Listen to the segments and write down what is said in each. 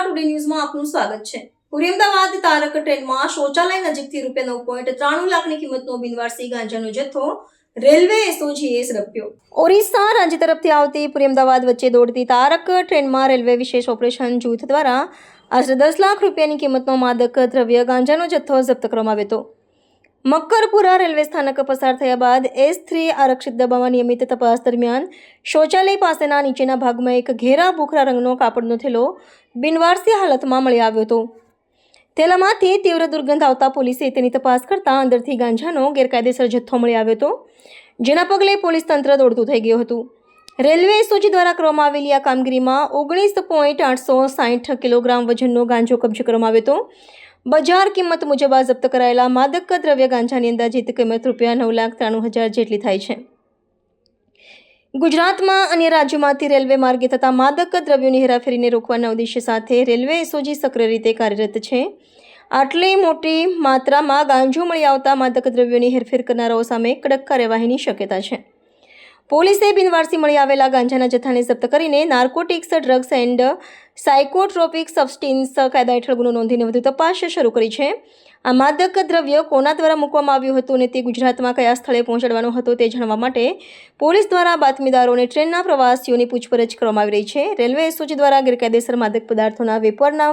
Vadodara today ન્યૂઝમાં આપનું સ્વાગત છે. પૂરી અમદાવાદ તારક ટ્રેનમાં શૌચાલય નજીકથી રૂપિયા નવ પોઈન્ટ ત્રાણું લાખની કિંમતનો બિનવારસી ગાંજાનો જથ્થો રેલવે એસઓજીએ ઝડપ્યો. ઓરિસ્સા રાજ્ય તરફથી આવતી પૂરી અમદાવાદ વચ્ચે દોડતી તારક ટ્રેનમાં રેલવે વિશેષ ઓપરેશન જૂથ દ્વારા આશરે દસ લાખ રૂપિયાની કિંમતનો માદક દ્રવ્ય ગાંજાનો જથ્થો જપ્ત કરવામાં આવ્યો હતો. મક્કરપુરા રેલવે સ્થાનક પસાર થયા બાદ એસ થ્રી આરક્ષિત દબાવવા નિયમિત તપાસ દરમિયાન શૌચાલય પાસેના નીચેના ભાગમાં એક ઘેરા ભૂખરા રંગનો કાપડનો થેલો બિનવારસી હાલતમાં મળી આવ્યો હતો. થેલામાંથી તીવ્ર દુર્ગંધ આવતા પોલીસે તેની તપાસ કરતાં અંદરથી ગાંજાનો ગેરકાયદેસર જથ્થો મળી આવ્યો હતો, જેના પગલે પોલીસ તંત્ર દોડતું થઈ ગયું હતું. રેલવે એસઓજી દ્વારા કરવામાં આવેલી આ કામગીરીમાં ઓગણીસ પોઈન્ટ આઠસો સાહીઠ કિલોગ્રામ વજનનો ગાંજો કબજે કરવામાં આવ્યો હતો. બજાર કિંમત મુજબ આ જપ્ત કરાયેલા માદક દ્રવ્ય ગાંજાની અંદાજિત કિંમત રૂપિયા નવ લાખ ત્રાણું હજાર જેટલી થાય છે. ગુજરાતમાં અન્ય રાજ્યોમાંથી રેલવે માર્ગે થતા માદક દ્રવ્યોની હેરાફેરીને રોકવાના ઉદ્દેશ્ય સાથે રેલવે એસઓજી સક્રિય રીતે કાર્યરત છે. આટલી મોટી માત્રામાં ગાંજો મળી આવતા માદક દ્રવ્યોની હેરફેર કરનારાઓ સામે કડક કાર્યવાહીની શક્યતા છે. પોલીસે બિનવારસી મળી આવેલા ગાંજાના જથ્થાને જપ્ત કરીને narcotics, drugs and psychotropic substances કાયદા હેઠળ ગુનો નોંધીને વધુ તપાસ શરૂ કરી છે. આ માદક દ્રવ્ય કોના દ્વારા મૂકવામાં આવ્યું હતું અને તે ગુજરાતમાં કયા સ્થળે પહોંચાડવાનો હતો તે જાણવા માટે પોલીસ દ્વારા બાતમીદારોને ટ્રેનના પ્રવાસીઓની પૂછપરછ કરવામાં આવી રહી છે. રેલવે એસઓજી દ્વારા ગેરકાયદેસર માદક પદાર્થોના વેપારના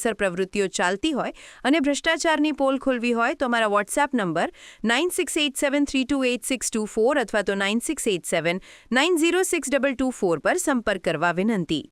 ગેરકાયદેસર પ્રવૃત્તિઓ ચાલતી હોય અને ભ્રષ્ટાચારની પોલ ખોલવી હોય તો અમારા WhatsApp number nine six eight seven three two eight six two four અથવા તો nine six eight seven nine zero six double two four પર સંપર્ક કરવા વિનંતી.